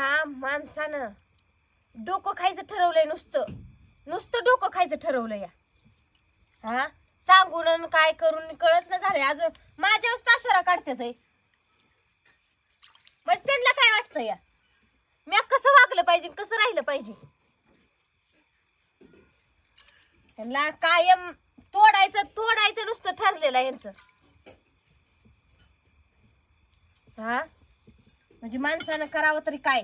ह्या माणसानं डोकं खायचं ठरवलंय नुसतं. नुसतं डोकं खायचं ठरवलं या. हा? सांगून काय करून कळच ना झालंय. अजून माझ्यावर ताशरा काढतात आहे म्हणजे त्यांना काय वाटतं या? मी कसं वागलं पाहिजे कसं राहिलं पाहिजे? त्यांना कायम तोडायचं तोडायचं नुसतं ठरलेलं आहे यांचं. हा? म्हणजे माणसानं करावं तरी काय?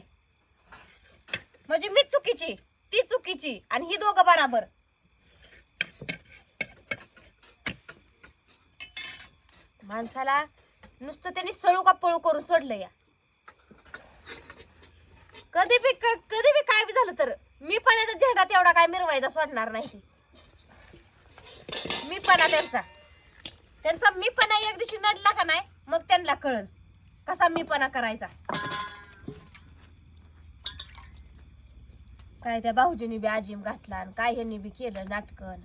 म्हणजे मी चुकीची ती चुकीची आणि ही दोघं बराबर. माणसाला नुसतं त्यांनी सळू का पळू करून सोडलं या. कधी बी क- कधी बी काय बी झालं तर मी पण झेंडा तेवढा काय मिरवायचा सोडणार नाही. मी पण त्यांचा त्यांचा मी पण एक दिवशी नडला का नाही मग त्यांना कळल कसा मी पणा करायचा? काय त्या भाऊजीनी बी आजीम घातला आणि काय ह्यांनी बी केलं नाटकन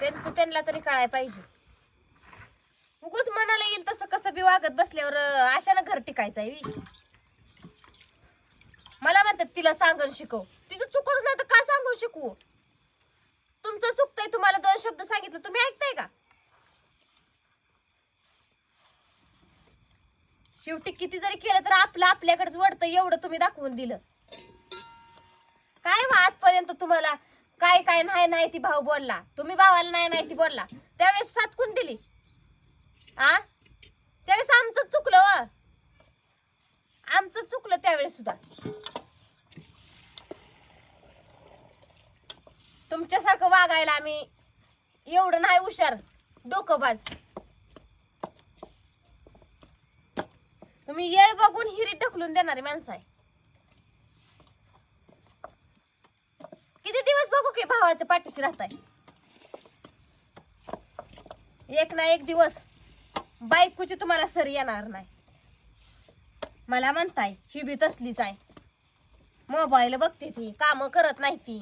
त्यांचं त्यांना तरी कळाय पाहिजे. उगच मनाला येईल तसं कसं बी वागत बसल्यावर आशानं घर टिकायचं आहे मला म्हणतात तिला सांगून शिकव. तिचं चुकत नाही तर का सांगून शिकवू? तुमचं चुकतंय तुम्हाला दोन शब्द सांगितलं. तुम्ही ऐकताय का? शेवटी किती जरी केलं तर आपलं आपल्याकडेच वडतं एवढं तुम्ही दाखवून दिलं. काय मग आजपर्यंत तुम्हाला काय काय नाही नाही ती भाऊ बोलला? तुम्ही भावाला नाही नाही ती बोलला? त्यावेळेस साथ कोण दिली? आ? त्यावेळेस आमचं चुकलं हो. आमचं चुकलं त्यावेळेस सुद्धा. तुमच्यासारखं वागायला आम्ही एवढं नाही हुशार. डोकंबाज तुम्ही येळ बघून हिरी ढकलून देणारी माणसं आहे. किती दिवस बघू की भावाच्या पाठीशी राहताय? एक ना एक दिवस बायकोची तुम्हाला सर येणार नाही. मला म्हणताय ही बी तसलीच आहे. मोबाईल बघते ती काम करत नाही ती.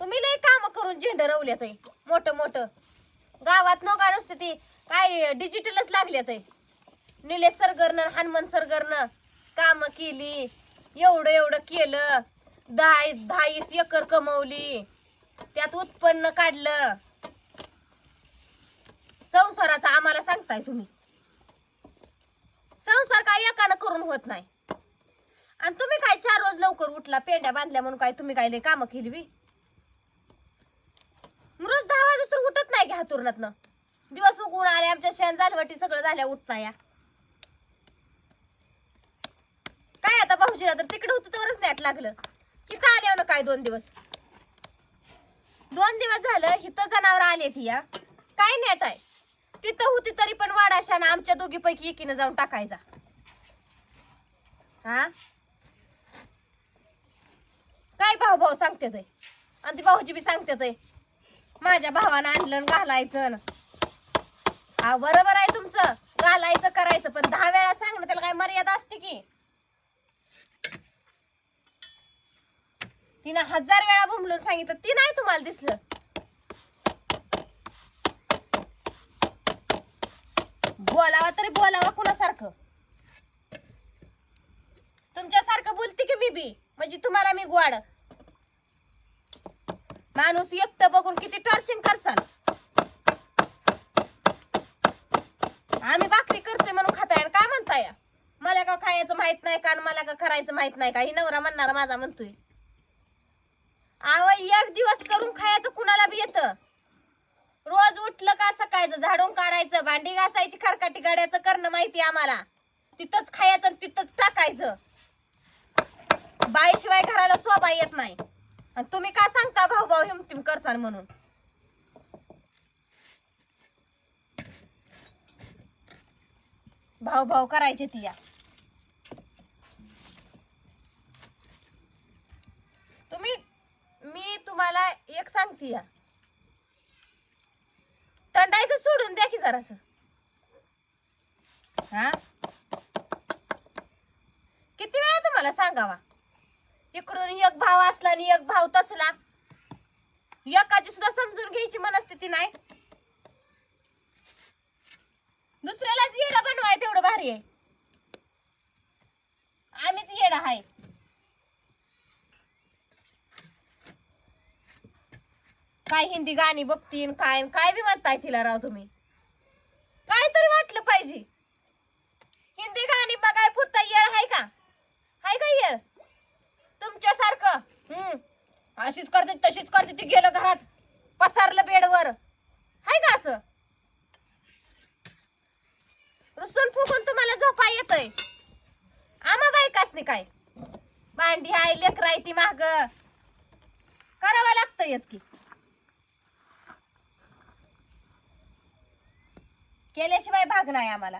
तुम्ही लय काम करून झेंड रवल्यात मोठं मोठं. गावात न नसते ती. काय डिजिटलच लागल्यात निलेश सरगरनं हनुमान सरगरनं काम केली. एवढं एवढं केलं. दहा दहावीस एकर कमवली. त्यात उत्पन्न काढलं. संसाराचा आम्हाला सांगताय तुम्ही. संसार काय एकानं करून होत नाही. आणि तुम्ही काय चार रोज लवकर उठला पेंड्या बांधल्या म्हणून काय तुम्ही काय लय कामं केली बी? रोज तर उठत नाही घ्या हातुरणातनं दिवस उगवून आले आमच्या शेण जालवटी सगळं झाल्या उठता या. काय आता भाऊजीला तर तिकडे होतं तरच नॅट लागलं. इथं आले ना काय दोन दिवस? दोन दिवस झालं इथं जनावर आले ती या. काय नेट आहे? तिथं होती तरी पण वाडाशाना आमच्या दोघीपैकी एकीनं जाऊन टाकायचा. हा? काय भाऊ भाऊ सांगते ते? आणि ती भाऊजी बी सांगते ते? माझ्या भावानं आणलं घालायचं हा बरोबर आहे तुमचं. घालायचं करायचं. पण दहा वेळा सांगणं त्याला काय मर्यादा असते की? तिनं हजार वेळा भुमलून सांगितलं ती नाही तुम्हाला दिसलं. बोलावा तरी बोलावा कुणासारखं. तुमच्यासारखं बोलते की मी बी म्हणजे तुम्हाला मी गोड. माणूस एकटं बघून किती टॉर्चिंग करचाल? आम्ही भाकरी करतोय म्हणून खाताय काय म्हणताय? मला का खायचं माहीत नाही का आणि मला का करायचं माहीत नाही का? ही नवरा म्हणणार माझा म्हणतोय. आव एक दिवस करून खायचं कुणाला बी येत? रोज उठलं का सकाळचं झाडून काढायचं भांडी घासायची खरकाटी गाड्याचं करणं माहिती आम्हाला. तिथंच खायचं आणि तिथंच टाकायचं. बाईशिवाय घराला शोभा येत नाही. आणि तुम्ही का सांगता भाऊ भाऊ हिमतिम करसान म्हणून? भाऊ भाऊ करायचे ती या. तुम्ही मी तुम्हाला एक सांगते या. थंडायचं सोडून द्या की जरास. हा? किती वेळा तुम्हाला सांगावा? इकडून एक भाव असला आणि एक भाव तसला. एकाची सुद्धा समजून घ्यायची मनस्थिती नाही. दुसऱ्यालाच येणवाय आम्हीच येडा आहे. काय हिंदी गाणी बघतीन काय काय बी म्हणताय तिला राव तुम्ही. काय तरी वाटलं पाहिजे. हिंदी गाणी बघाय पुरता येळ आहे का? हाय का येळ तुमच्यासारखं. हम्म. अशीच करते तशीच करते ती गेलं घरात. पसारलं बेडवर. हाय का असं? रुसून फुकून तुम्हाला झोपा येतय. आम्हा नाही काय? भांडी आहे लेकर आहे ती माग. करावं लागतंयच की. केल्याशिवाय भाग नाही आम्हाला.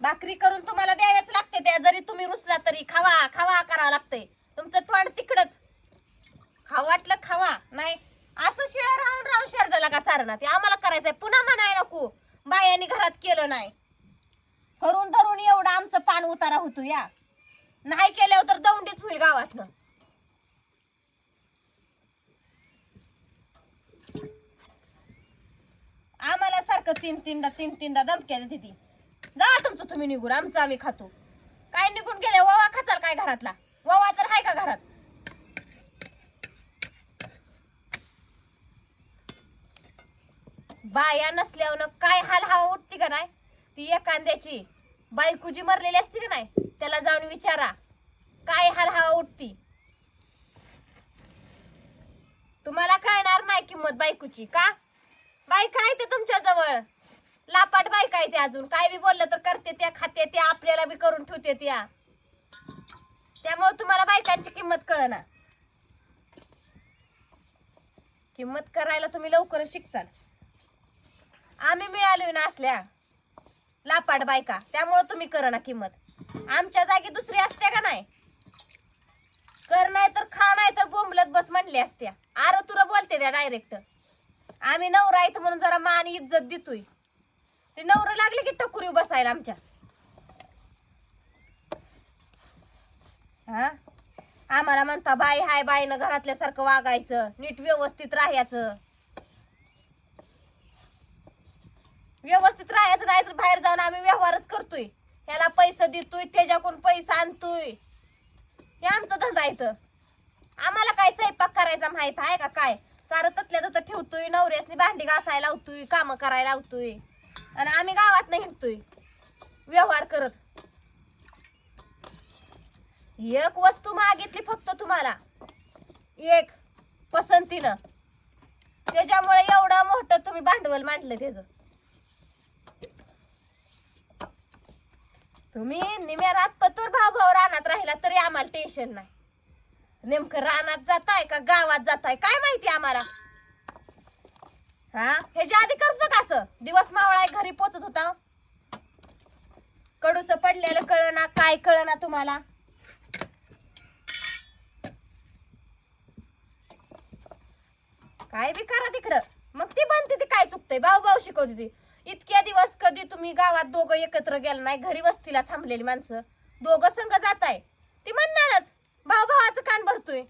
भाकरी करून तुम्हाला द्याव्याच लागते त्या जरी तुम्ही रुसला तरी खावा खावा करावं लागतंय. तुमचं तोंड तिकडच. खावा वाटलं खावा. नाही असं शिळा राहून राहून शर्टाला का चारणा ते आम्हाला करायचंय. पुन्हा म्हणाय नको. बायांनी घरात केलं नाही. करून धरून एवढं आमचं पान उतारा होतो या. नाही केल्यावर तर दौंडीच होईल गावातनं. आम्हाला सारखं तीन तीनदा तीन तीनदा दमक्या देते ती जा तुमचं तुम्ही निघून. आमचं आम्ही खातो. गेले ववा खाचाल काय घरातला? ववा तर आहे का घरात? बाया नसल्यावर काय हाल हवा उठती का नाही? ती एखाद्याची बायकुजी मरलेली असते का नाही? त्याला जाऊन विचारा काय हाल हवा उठती? तुम्हाला कळणार नाही किंमत बायकोची का? बायका आहे ते तुमच्या जवळ लापाट बायका आहे ते अजून. काय बी बोललं तर करते त्या खाते त्या आपल्याला बी करून ठेवते त्या. त्यामुळे तुम्हाला बायकांची किंमत कळना. किंमत करायला तुम्ही लवकरच शिकचाल. आम्ही मिळालोय ना असल्या. लापाट बायका. त्यामुळे तुम्ही करा किंमत. आमच्या जागी दुसरी असते का नाही? कर नाही तर खा नाही तर बोंबलत बस म्हणली असत्या. आर तुरा बोलते त्या डायरेक्ट आम्ही नवरा येत म्हणून जरा मान इज्जत देतोय. ते नवरं लागले की टकुरी बसायला आमच्या. हा? आम्हाला म्हणता बाई हाय बाईनं घरातल्यासारखं वागायचं. नीट व्यवस्थित राहायचं. व्यवस्थित राहायचं नाही तर बाहेर जाऊन आम्ही व्यवहारच करतोय. ह्याला पैसे देतोय त्याच्याकडून पैसा आणतोय. हे आमचं धंदा इथं. आम्हाला काय स्वयंपाक करायचा माहीत आहे का काय? सारं ततल्या तत ठेवतोय नवऱ्यासनी भांडी घासायला लावतोय काम करायला लावतोय. आणि आम्ही गावात नाही हिंडतोय. व्यवहार करत. एक वस्तू मागितली फक्त तुम्हाला. एक पसंतीनं. त्याच्यामुळे एवढं मोठं तुम्ही भांडवल मांडलं त्याच. तुम्ही निम्या रात पतूर भाऊ भाऊ रानात राहिला तरी आम्हाला टेन्शन नाही. नेमकं रानात जाताय का गावात जाताय? काय माहिती आम्हाला? हा? ह्याच्या आधी करतो का असं? दिवस मावळाय घरी पोचत होता? कडूस पडलेलं कळना काय कळना तुम्हाला? काय बी करा तिकडं. मग ती बनते ती काय चुकतंय? भाऊ भाऊ शिकवते ती. इतक्या दिवस कधी तुम्ही गावात दोघं एकत्र गेला नाही घरी वस्तीला थांबलेली माणसं. दोघं संघ जाताय. ती म्हणणारच भाऊ भावाचं कान भरतोय.